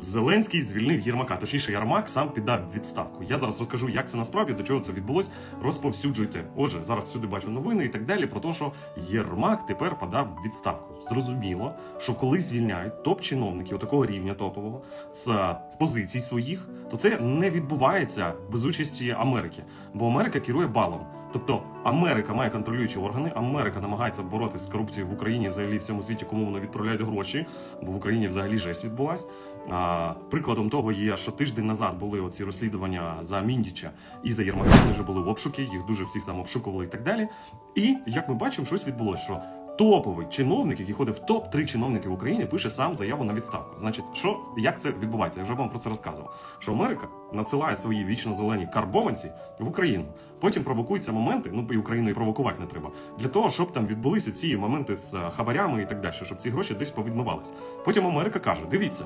Зеленський звільнив Єрмака. Точніше, Єрмак сам піддав відставку. Я зараз розкажу, як це насправді до чого це відбулось. Розповсюджуйте. Отже, зараз всюди бачу новини і так далі про те, що Єрмак тепер подав відставку. Зрозуміло, що коли звільняють топ-чиновників такого рівня топового з позицій своїх, то це не відбувається без участі Америки, бо Америка керує балом. Тобто Америка має контролюючі органи, Америка намагається боротися з корупцією в Україні, взагалі в цьому світі, кому вони відправляють гроші, бо в Україні взагалі жесть відбулась. А, прикладом того є, що тиждень назад були оці розслідування за Міндіча і за Єрмака. Вони вже були обшуки, їх дуже всіх там обшукували і так далі. І як ми бачимо, щось відбулося, що топовий чиновник, який ходить в топ 3 чиновники в Україні, пише сам заяву на відставку. Значить, що як це відбувається? Я вже вам про це розказував. Що Америка надсилає свої вічно зелені карбованці в Україну. Потім провокуються моменти, ну і Україну і провокувати не треба, для того, щоб там відбулися ці моменти з е, хабарями і так далі, щоб ці гроші десь повідмивались. Потім Америка каже: дивіться.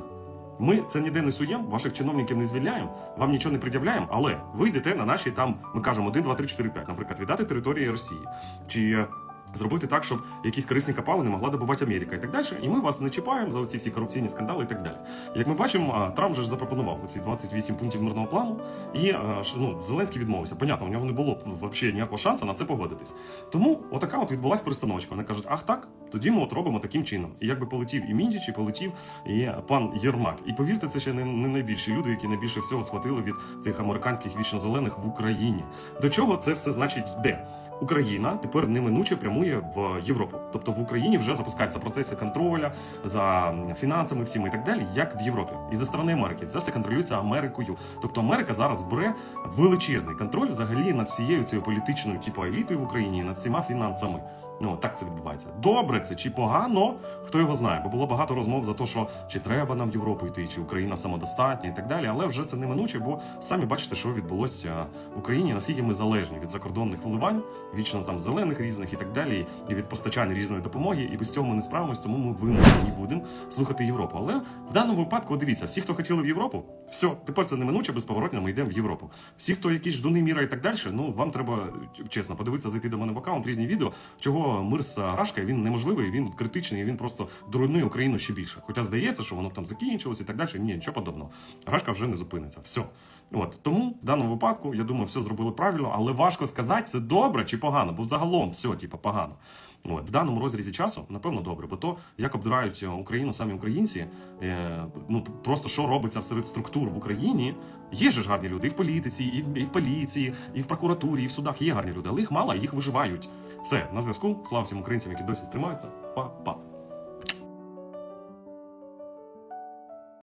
Ми це ніде не суємо, ваших чиновників не звільняємо, вам нічого не пред'являємо, але ви йдете на наші там, ми кажемо 1, 2, 3, 4, 5, наприклад, віддати території Росії. Чи зробити так, щоб якісь корисні копали не могла добувати Америка і так далі. І ми вас не чіпаємо за оці всі корупційні скандали і так далі. Як ми бачимо, Трамп же ж запропонував оці 28 пунктів мирного плану, і ну, Зеленський відмовився. Понятно, у нього не було взагалі ніякого шансу на це погодитись. Тому отака от відбулася перестановочка. Вони кажуть, ах так, тоді ми от робимо таким чином. І якби полетів і Міндіч, і полетів і пан Єрмак. І повірте, це ще не, не найбільші люди, які найбільше всього схватили від цих американських вічно-зелених в Україні. До чого це все значить йде? Україна тепер неминуче прямує в Європу. Тобто в Україні вже запускаються процеси контроля за фінансами, всіми і так далі, як в Європі. І за сторони Америки це все контролюється Америкою. Тобто Америка зараз бере величезний контроль взагалі над всією цією політичною, типу елітою в Україні, над всіма фінансами. Ну так це відбувається. Добре це чи погано, хто його знає, бо було багато розмов за те, що чи треба нам в Європу йти, чи Україна самодостатня і так далі. Але вже це неминуче, бо самі бачите, що відбулося в Україні, наскільки ми залежні від закордонних вливань, вічно там зелених різних і так далі, і від постачання різної допомоги. І без цього ми не справимось, тому ми вимушені будемо слухати Європу. Але в даному випадку, дивіться, всі, хто хотіли в Європу, все, тепер це неминуче, безповоротно ми йдемо в Європу. Всі, хто якісь ждуни міра і так далі, ну вам треба чесно подивитися, зайти до мене в аккаунт, різні відео, чого мир з Рашкою, він неможливий, він критичний, він просто руйнує Україну ще більше. Хоча здається, що воно там закінчилось і так далі. Ні, нічого подобного. Рашка вже не зупиниться. Все. От тому в даному випадку я думаю, все зробили правильно, але важко сказати, це добре чи погано, бо загалом все, типу, погано. От в даному розрізі часу, напевно, добре, бо то як обдирають Україну самі українці, е, ну просто що робиться серед структур в Україні. Є ж гарні люди і в політиці, і в, і в поліції, і в прокуратурі, і в судах є гарні люди, але їх мало, їх виживають. Все на зв'язку. Слава всім українцям, які досі тримаються. Па-па.